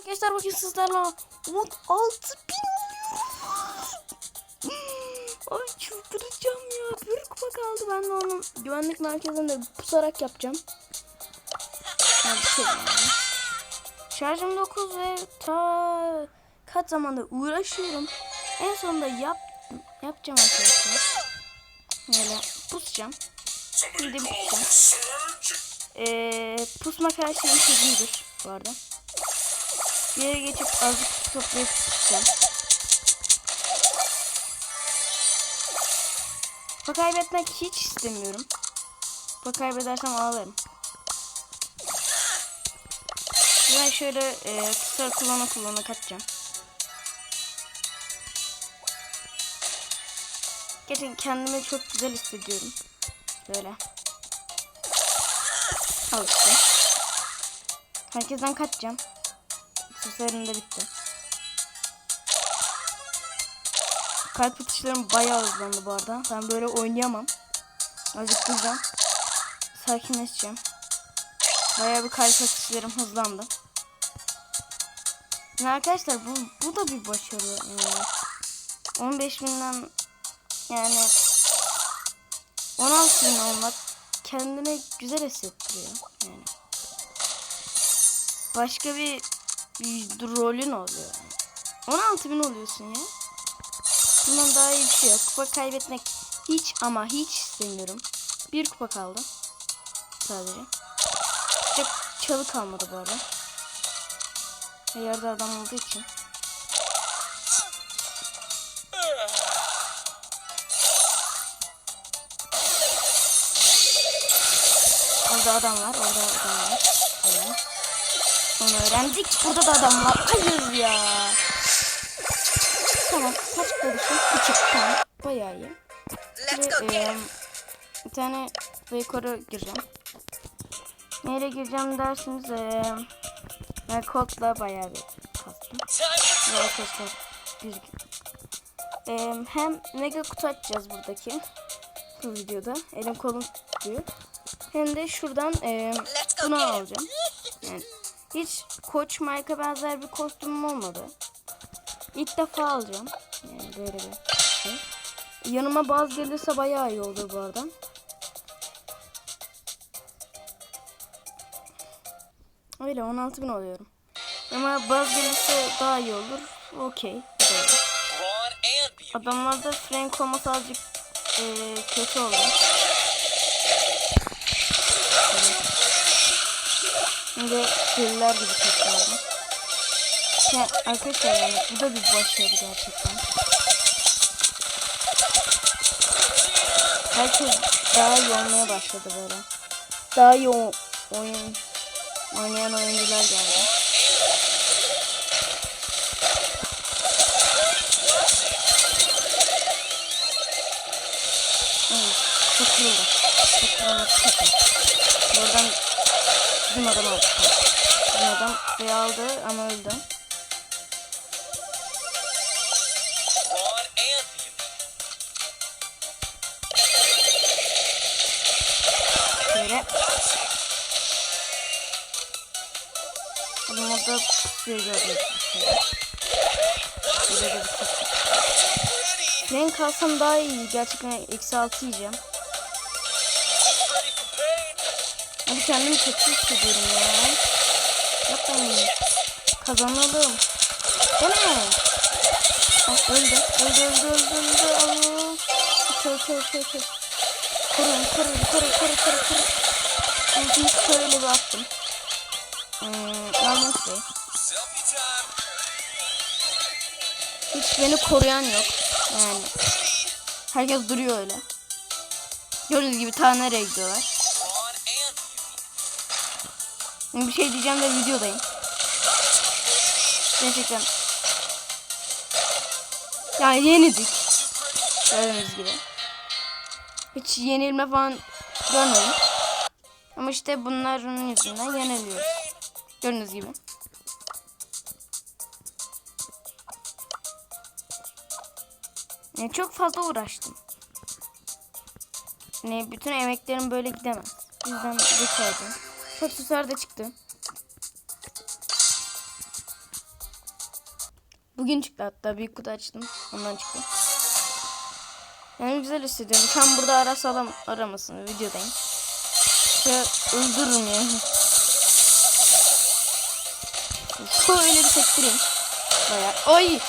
Arkadaşlar bakın sizlerle 16 bin Ay çıldıracağım ya. Bir kupa kaldı. Ben de onu güvenlik merkezinde pusarak yapacağım. Yani bir şey yani. Şarjım 9 ve ta kaç zamandır uğraşıyorum. En sonunda yap yapacağım arkadaşlar. Böyle pusacağım. Bir de pusacağım. Ee, pusmak her şeyin çözümüdür bu arada. Bir yere geçip azıcık toplayıp pusacağım. Kupa kaybetmek hiç istemiyorum. Kupa kaybedersem ağlarım. Ben şöyle e, kısa kullanı kullanı kaçacağım. Gerçekten kendimi çok güzel hissediyorum. Böyle. Al işte. Herkesten kaçacağım. Seslerim de bitti. Kalp atışlarım bayağı hızlandı bu arada. Ben böyle oynayamam. Azıcık duracağım. Sakinleşeceğim. Bayağı bir kalp atışlarım hızlandı. Yani arkadaşlar bu, bu da bir başarı. Yani 15 binden yani 16 bin olmak kendine güzel hissettiriyor. Yani. Başka bir rolün oluyor. Yani. 16 bin oluyorsun ya. Bundan daha iyi bir şey yok. Kupa kaybetmek hiç ama hiç istemiyorum. Bir kupa kaldı. Sadece. Çok çalı kalmadı bu arada. Yerde adam olduğu için. Orada adam var. Orada adam var. Tamam. Onu öğrendik. Burada da adam var. Hayır ya. Tamam. Kaç oluşum? Küçük. Tamam. Bayağı iyi. Ve, e, bir tane rekora gireceğim. Nereye gireceğim dersiniz. E, ben kodla bayağı bir kastım. Ve arkadaşlar bir e, hem mega kutu açacağız buradaki bu videoda. Elim kolum tutuyor. Hem de şuradan e, bunu alacağım. Hiç Koç Mike'a benzer bir kostümüm olmadı. İlk defa alacağım. Yani böyle bir şey. Yanıma baz gelirse bayağı iyi olur bu arada. Öyle 16 bin oluyorum. Ama baz gelirse daha iyi olur. Okey. Adamlarda Frank olması azıcık eee, kötü oldu. Şimdi deliler gibi kötü oldu. Ya arkadaşlar yani bu da bir başarı gerçekten. Herkes daha iyi olmaya başladı böyle. Daha iyi oyun oynayan oyuncular geldi. Evet, çok kırıldı, çok iyi. Buradan bizim adam aldı. Bizim adam suyu aldı ama öldü. Şöyle. Adam orada suyu gördüm. Şöyle. Tık. Pretty. Renk alsam daha iyi. Gerçekten eksi altı yiyeceğim. Abi kendimi kötü hissediyorum ya. Yapmayın. Kazanalım. Bu ne? Ah, öldü. Öldü öldü öldü öldü. Allah. Kör kör kör kör. Korun korun korun korun korun korun. Ultimi şöyle bir attım. Hmm, time. Hiç beni koruyan yok. Yani herkes duruyor öyle. Gördüğünüz gibi ta nereye gidiyorlar. Bir şey diyeceğim de videodayım. Gerçekten. Yani yenildik. Gördüğünüz gibi. Hiç yenilme falan görmedim. Ama işte bunların yüzünden yeniliyoruz. Gördüğünüz gibi. Yani çok fazla uğraştım. Yani bütün emeklerim böyle gidemez. Bizden geçerdi. Süper de çıktı. Bugün çıktı hatta büyük kutu açtım. Ondan çıktı. Yani güzel hissediyorum. Tam burada arasa aram aramasın. Videodayım. Şey öldürürüm yani. Şöyle bir sektireyim. Bayağı. Ay!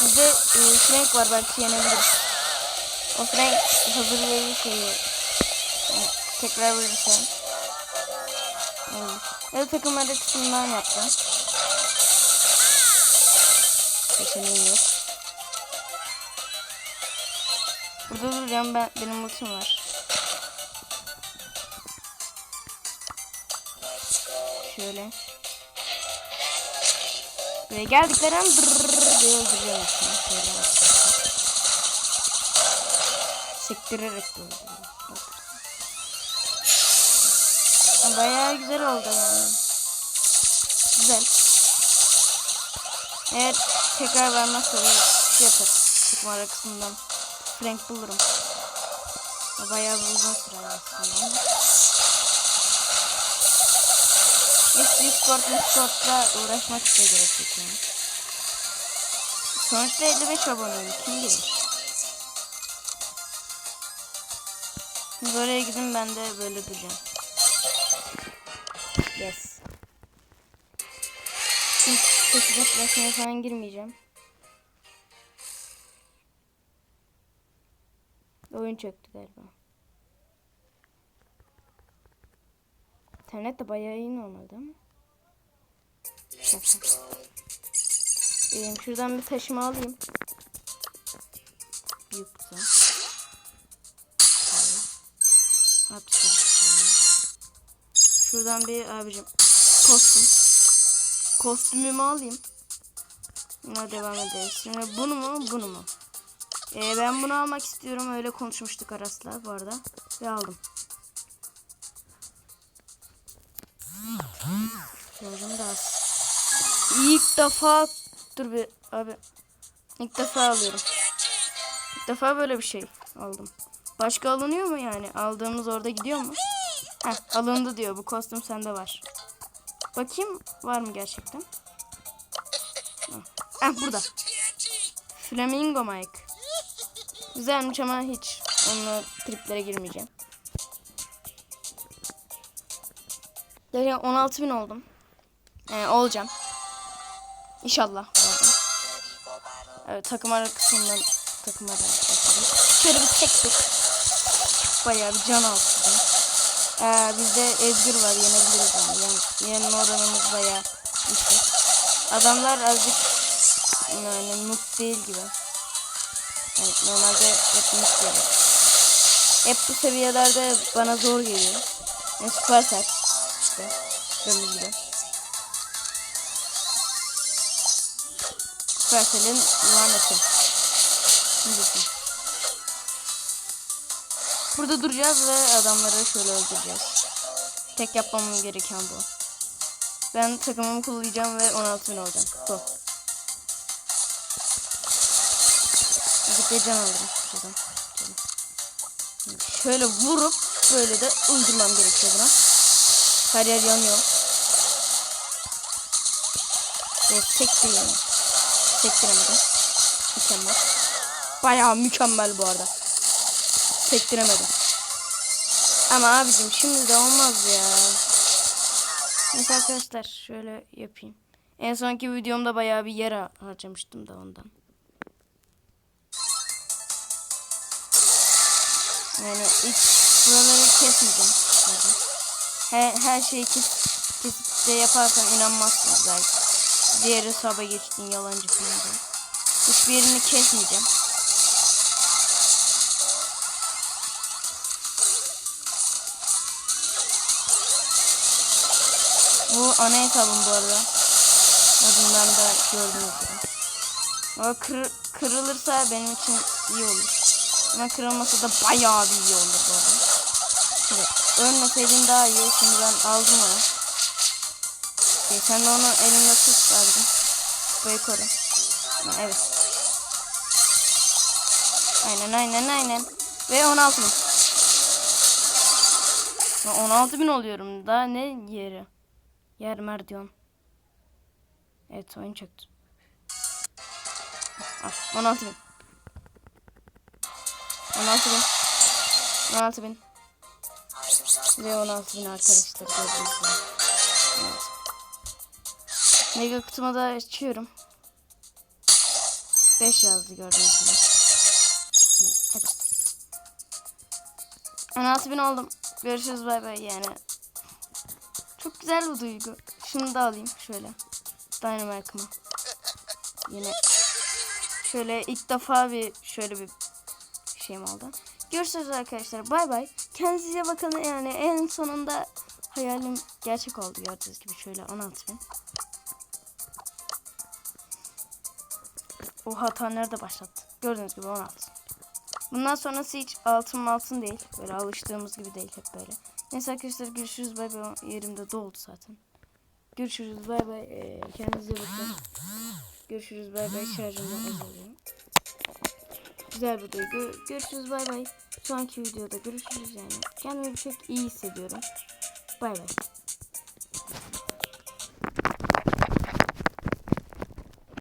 Bizde e, Frank var belki yenebiliriz. O Frank hazır verir şeyi. Tekrar verirse. Evet. Evet takım kısmından yaptım. Seçeneğim yok. Burada duracağım ben benim ultim var. Şöyle. Buraya geldikleri an dırrrr diye öldürüyorum. Şöyle. Sektirerek öldürüyorum. Bayağı güzel oldu yani. Güzel. Eğer tekrar vermezse de şey yapar. Çıkma kısmından Frank bulurum. Bayağı bir uzun sürer aslında. Hiç Discord, Discord'la uğraşmak da gerekecek yani. Sonuçta 55 aboneyim. Kim bilir? Siz oraya gidin ben de böyle duracağım. Yes. Şimdi seçecek resmine falan girmeyeceğim. Oyun çöktü galiba. İnternet de bayağı iyi normalde ama. Şaka. Ee, şuradan bir taşıma alayım. Büyük Şuradan bir abicim kostüm. Kostümümü alayım. Buna devam ederiz. Şimdi bunu mu bunu mu? Ee, ben bunu almak istiyorum. Öyle konuşmuştuk Aras'la bu arada. Ve aldım. Gördüm de az. İlk defa dur bir abi. İlk defa alıyorum. İlk defa böyle bir şey aldım. Başka alınıyor mu yani? Aldığımız orada gidiyor mu? Heh, alındı diyor. Bu kostüm sende var. Bakayım var mı gerçekten? Heh, Heh, burada. Flamingo Mike. Güzelmiş ama hiç onunla triplere girmeyeceğim. Derya 16 bin oldum. Ee, olacağım. İnşallah olacağım. Evet takım ara kısmından takım ara. Şöyle bir çektik. Bayağı bir can aldım. Ee, bizde Edgar var yenebiliriz yani. yani yenme oranımız bayağı yüksek. Adamlar azıcık yani noob değil gibi. Yani normalde hep noob gelir. Hep bu seviyelerde bana zor geliyor. Yani Supercell işte. Gördüğünüz gibi. Supercell'in laneti. Ne diyorsun? Burada duracağız ve adamları şöyle öldüreceğiz. Tek yapmam gereken bu. Ben takımımı kullanacağım ve 16 bin olacağım. Bu. Azıcık can alırım şuradan. Şöyle. Vurup böyle de uydurmam gerekiyor buna. Her yer yanıyor. Evet sektireyim. Sektiremedim. Mükemmel. Bayağı mükemmel bu arada. Sektiremedim. Ama abicim şimdi de olmaz ya. Neyse arkadaşlar şöyle yapayım. En sonki videomda bayağı bir yer har- harcamıştım da ondan. Yani ilk buraları kesmeyeceğim. Her, her şeyi kes, kesip de yaparsan inanmazsınız belki. Diğer hesaba geçtin yalancı falan. Hiçbir yerini kesmeyeceğim. Bu ana hesabım bu arada. Adından da gördüğünüz gibi. Ama kır, kırılırsa benim için iyi olur. Ama kırılmasa da bayağı bir iyi olur bu arada. Şimdi ölmeseydin daha iyi. Şimdi ben aldım onu. E, sen de onu elinde tut abicim. Kupayı koru. Ha, evet. Aynen aynen aynen. Ve 16 bin. Ha, 16 bin oluyorum. Daha ne yeri? Yer mer diyorum. Evet oyun çöktü. Al 16 bin. 16 bin. 16 bin. Ve 16 bin arkadaşlar. Evet. Mega kutumu da açıyorum. 5 yazdı gördüğünüz gibi. Hadi. 16 bin oldum. Görüşürüz bay bay yani. Güzel bir duygu. Şunu da alayım şöyle. Dynamite'ımı. Yine şöyle ilk defa bir şöyle bir şeyim oldu. Görüşürüz arkadaşlar. Bay bay. Kendinize bakın yani en sonunda hayalim gerçek oldu gördüğünüz gibi şöyle 16 bin. O hata nerede başlattı? Gördüğünüz gibi 16. Bundan sonrası hiç altın altın değil. Böyle alıştığımız gibi değil hep böyle. Neyse arkadaşlar görüşürüz bay bay. Yerimde doldu zaten. Görüşürüz bay bay. Ee, kendinize bakın. Görüşürüz bay bay. Şarjımdan azalıyorum. Güzel bir duygu. Görüşürüz bay bay. Sonraki videoda görüşürüz yani. Kendimi çok iyi hissediyorum. Bay bay.